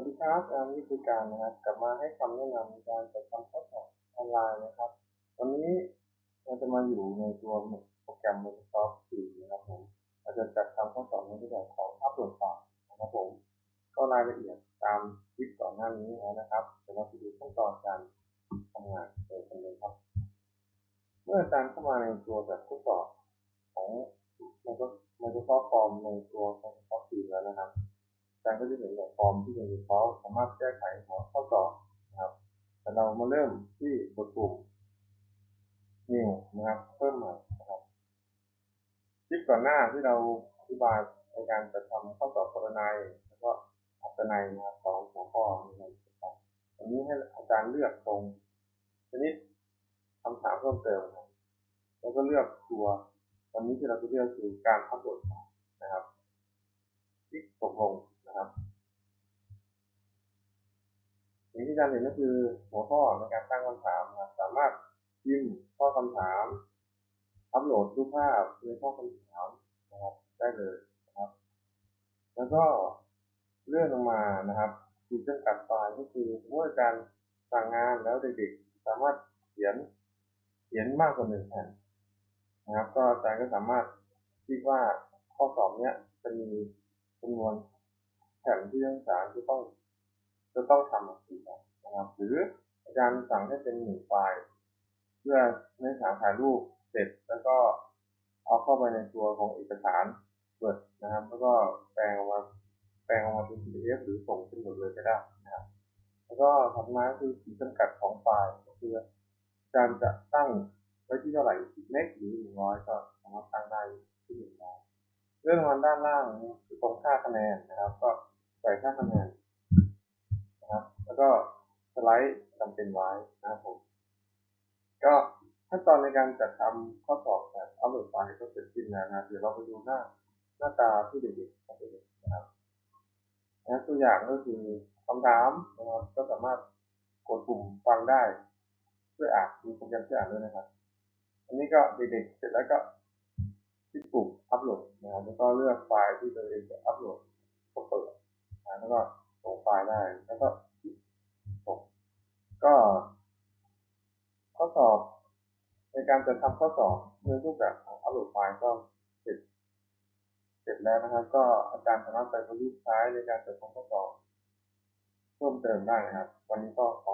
วัสดีครับแอมวิธีการนะครับ กลับมาให้คำแนะนำในการจัดทำข้อสอบออนไลน์นะครับ วันนี้เราจะมาอยู่ในตัวโปรแกรม Microsoft Teams นะครับผมเราจะจัดทำข้อสอบในรูปแบบของอัปโหลดไฟล์นะครับผม ก็รายละเอียดตามคลิปก่อนหน้านี้แล้วนะครับเดี๋ยวเราไปดูขั้นตอนการทำงานกันเลยครับ เมื่ออาจารย์เข้ามาในตัวแบบทดสอบของ Microsoft Form ในตัว Microsoft Teams แล้วนะครับ อารก็จะเห็นแบบฟอร์มที่มีเขาสามารถแก้ไขหัวข้อสอบนะครับ แต่เรามาเริ่มที่บทปุ่ม new นะครับ เพิ่มใหม่นะครับคลิปก่อนหน้าที่เราอธิบายในการจัดทำข้อสอบปรนัยแล้วก็อัตนัยนะครับสองหัวข้อนะครับอันนี้ให้อาจารย์เลือกตรงชนิดคำถามเพิ่มเติมนะแล้วก็เลือกตัววันนี้ที่เราจะเลือกคือการอัปโหลดนะครับคลิกตกลง นะครับสิ่งที่อารย์เห็นก็คือหัวข้อในการตั้งคำถามนะครับสามารถพิมพ์ข้อคำถาม อัปโหลดรูปภาพในข้อคำถามนะครับได้เลยนะครับ แล้วก็เลื่อนลงมานะครับขีดจำกัดไฟล์ก็คือเมื่อการสั่งงานแล้วเด็กๆสามารถเขียนเขียนมากกว่าหนึ่งแผ่นนะครับ ก็อาจารย์ก็สามารถคิดว่าข้อสอบเนี้ยจะมีจำนวนแผ่นที่นักศึกษาจะต้อง จะต้องทำกี่แผ่นนะครับหรืออาจารย์สั่งให้เป็นหนึ่งไฟล์เพื่อนักศึกษาถ่ายรูปเสร็จแล้วก็เอาเข้าไปในตัวของเอกสารเปิดนะครับ แล้วก็แปลงออกมาแปลงออกมาเป็น PDF หรือส่งเป็นบทเลยก็ได้นะครับแล้วก็ถัดมาคือขีดจำกัดของไฟล์ก็คือการจะตั้งไว้ที่เท่าไหร่สิบเมกหรือหนึ่งร้อยก็สามารถตั้งได้ที่หนึ่งร้อยเรื่องมันด้านล่างคือตรงค่าคะแนนนะครับ ก็ใส่ค่าคะแนน ก็สไลด์จำเป็นไว้นะครับผมก็ขั้นตอนในการจัดทำข้อสอบแบบอัปโหลดไฟล์ก็เสร็จสิ้นแล้วนะเดี๋ยวเราไปดูหน้าหน้าตาที่เด็กๆทำเองนะครับนะตัวอย่างก็คือคำถามนะครับก็สามารถกดปุ่มฟังได้เพื่ออ่านมีโปรแกรมเพื่ออ่านด้วยนะครับ อันนี้ก็เด็กๆเสร็จแล้วก็ที่ปุ่มอัปโหลดนะครับแล้วก็เลือกไฟล์ที่ตัวเองจะอัปโหลดก็เปิดนะแล้วก็ส่งไฟล์ได้แล้วก็ส่งก็ ข้อ สอบ ในการจะทำข้อสอบในรูปแบบของอัปโหลดไฟล์ก็เสร็จ เสร็จแล้วนะครับ ก็อาจารย์สามารถไปประยุกต์ใช้ในการจัดทำข้อสอบ เพิ่มเติมได้นะครับ วันนี้ก็ขอ